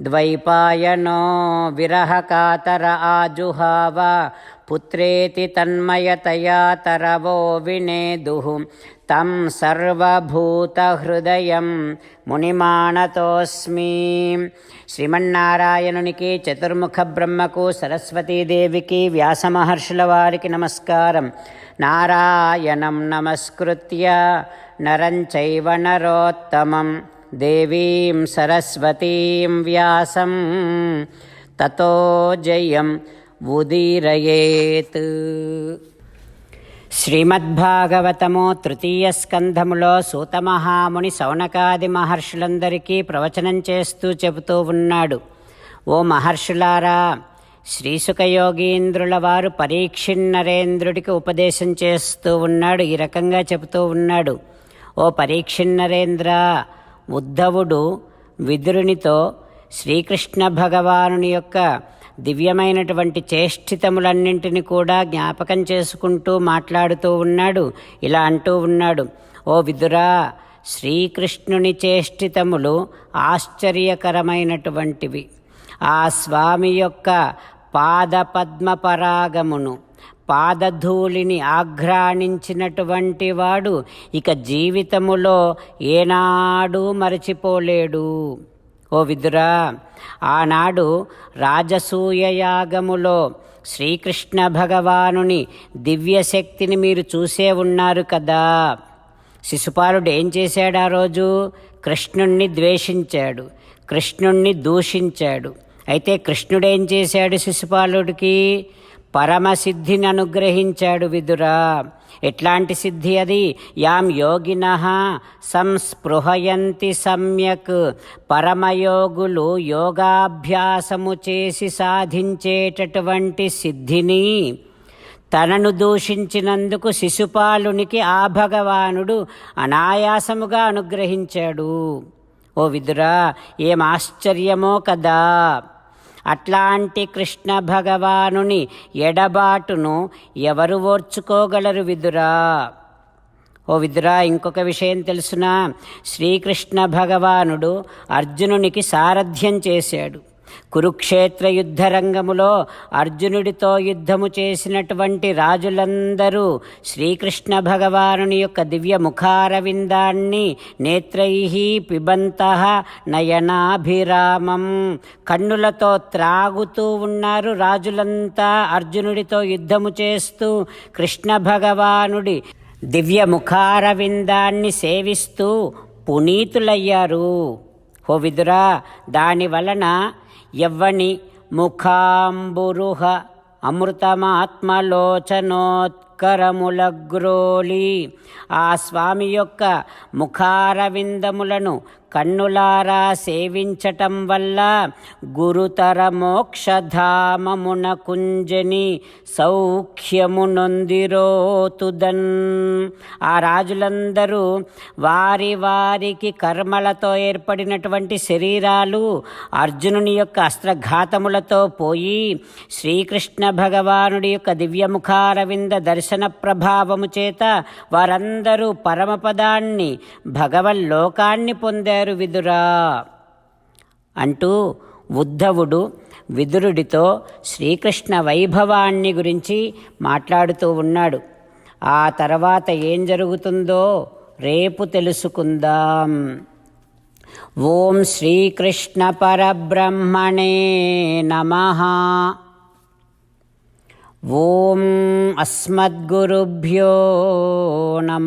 ద్వైపాయనో విరహకాతర ఆజుహావ పుత్రేతి తన్మయతయా తరవో వినేదుః. తం సర్వభూతహృదయం మునిమానతోస్మి. శ్రీమన్నారాయణునికి చతుర్ముఖ బ్రహ్మకు సరస్వతీదేవికి వ్యాసమహర్షుల వారికి నమస్కారం. నారాయణం నమస్కృత్య నరం చైవ నరోత్తమం. దేవీం సరస్వతీం వ్యాసం తతో జయం ఉదీరయేత్. శ్రీమద్భాగవతము తృతీయ స్కంధములో సూతమహాముని సౌనకాది మహర్షులందరికీ ప్రవచనం చేస్తూ చెబుతూ ఉన్నాడు. ఓ మహర్షులారా శ్రీసుఖయోగీంద్రుల వారు పరీక్షిన్నరేంద్రుడికి ఉపదేశం చేస్తూ ఉన్నాడు ఈ రకంగా చెబుతూ ఉన్నాడు. ఓ పరీక్షిన్నరేంద్ర ఉద్ధవుడు విదురునితో శ్రీకృష్ణ భగవానుని యొక్క దివ్యమైనటువంటి చేష్టితములన్నింటిని కూడా జ్ఞాపకం చేసుకుంటూ మాట్లాడుతూ ఉన్నాడు. ఇలా అంటూ ఉన్నాడు. ఓ విదురా శ్రీకృష్ణుని చేష్టితములు ఆశ్చర్యకరమైనటువంటివి. ఆ స్వామి యొక్క పాదపద్మపరాగమును పాదధూళిని ఆఘ్రాణించినటువంటి వాడు ఇక జీవితములో ఏనాడూ మరచిపోలేడు. ఓ విదురా ఆనాడు రాజసూయ యాగములో శ్రీకృష్ణ భగవానుని దివ్యశక్తిని మీరు చూసే ఉన్నారు కదా. శిశుపాలుడు ఏం చేశాడు ఆ రోజు? కృష్ణుణ్ణి ద్వేషించాడు కృష్ణుణ్ణి దూషించాడు. అయితే కృష్ణుడేం చేశాడు శిశుపాలుడికి? పరమసిద్ధిని అనుగ్రహించాడు విదురా. ఎట్లాంటి సిద్ధి అది? యాం యోగిన సంస్పృహయంతి సమ్యక్. పరమయోగులు యోగాభ్యాసము చేసి సాధించేటటువంటి సిద్ధిని తనను దూషించినందుకు శిశుపాలునికి ఆ భగవానుడు అనాయాసముగా అనుగ్రహించాడు. ఓ విదురా ఏం ఆశ్చర్యమో కదా? అట్లాంటి కృష్ణ భగవానుని ఎడబాటును ఎవరు ఓర్చుకోగలరు విదురా? ఓ విదురా ఇంకొక విషయం తెలుసునా? శ్రీకృష్ణ భగవానుడు అర్జునునికి సారథ్యం చేశాడు. కురుక్షేత్ర యుద్ధరంగములో అర్జునుడితో యుద్ధము చేసినటువంటి రాజులందరూ శ్రీకృష్ణ భగవానుని యొక్క దివ్య ముఖారవిందాన్ని నేత్రై పిబంత నయనాభిరామం. కన్నులతో త్రాగుతూ ఉన్నారు రాజులంతా అర్జునుడితో యుద్ధము చేస్తూ కృష్ణ భగవానుడి దివ్య ముఖారవిందాన్ని సేవిస్తూ పునీతులయ్యారు. హో విదురా దాని వలన యవ్వని ముఖాంబురుహ అమృతమాత్మలోచనోత్కరములగ్రోలి. ఆ స్వామి యొక్క ముఖారవిందములను కన్నులారా సేవించటం వల్ల గురుతర మోక్షధామమున కుంజని సౌఖ్యము నొందిరోతుదన్ ఆ రాజులందరూ వారి వారికి కర్మలతో ఏర్పడినటువంటి శరీరాలు అర్జునుని యొక్క అస్త్రఘాతములతో పోయి శ్రీకృష్ణ భగవానుడి యొక్క దివ్యముఖారవింద దర్శన ప్రభావము చేత వారందరూ పరమపదాన్ని భగవల్లోకాన్ని పొందారు. విదురా? అంటూ ఉద్ధవుడు విదురుడితో శ్రీకృష్ణ వైభవాన్ని గురించి మాట్లాడుతూ ఉన్నాడు. ఆ తర్వాత ఏం జరుగుతుందో రేపు తెలుసుకుందాం. ఓం శ్రీకృష్ణ పరబ్రహ్మణే నమ. ఓం అస్మద్గురుభ్యో నమ.